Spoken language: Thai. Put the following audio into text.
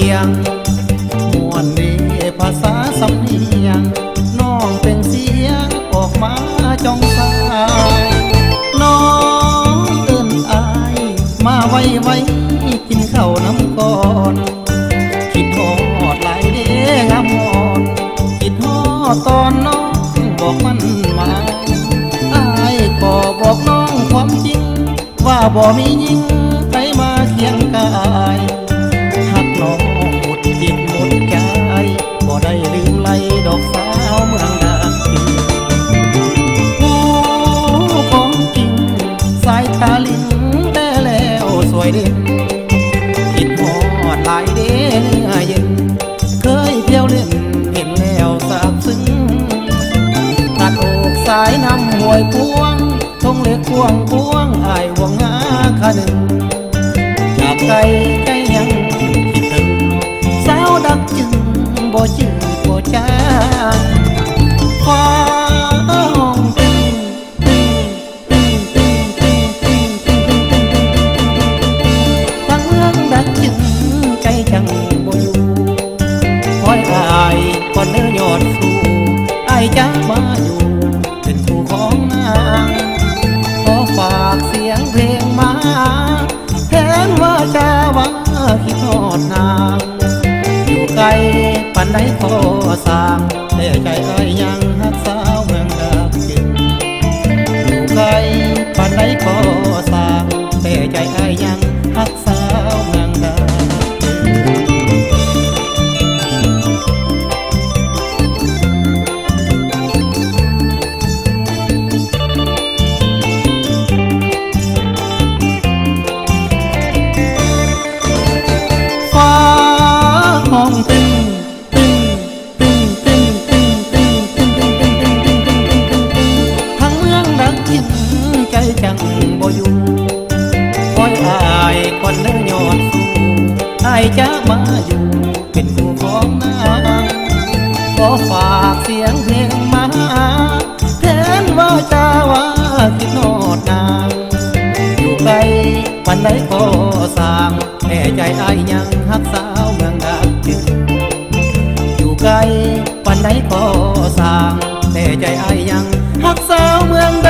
ยเมื่อเวียงมวนเดภาษาสำเนียง น้องเป็นเสียงออกมาจ้องสายน้องเอิ้นอาย มาไว้ไว้กินข้าวน้ำก่อนคิดฮอดหลายเด้งามอ่อนคิดฮอดตอนน้องบอกมันมาอายก็บอกน้องความจริง ว่าบ่มียิง เย็น เคยเที่ยวเล่นเห็นแล้วสาบซึ้ง ตัดอกสายน้ำหวยกวงทงเล็กควงกวงอายหวงหาคาหนึ่งจากไกลใจ จะมาอยู่เป็นคู่ของนางขอฝากเสียงเพลงมาแทนว่าจะว่าคิดทอดนาง อยู่ไกลปันใดขอสางแต่ใจอายยังหักสาวเมืองดักจึงอยู่ไกลปันใดขอสางแต่ใจอายยัง จจังบ่อยู่คอยอายคนเนื้อยอดสู้อายจะมาอยู่เป็นคู่ของนางขอฝากเสียงเพลงมาแทนว่าจะว่าคิดโนดนางอยู่ไกลปันใดก็สร้างแต่ใจอายยังหักสาวเมืองดักจึงอยู่ไกลปันใดก็สร้างแต่ใจอายยังหักสาวเมืองดั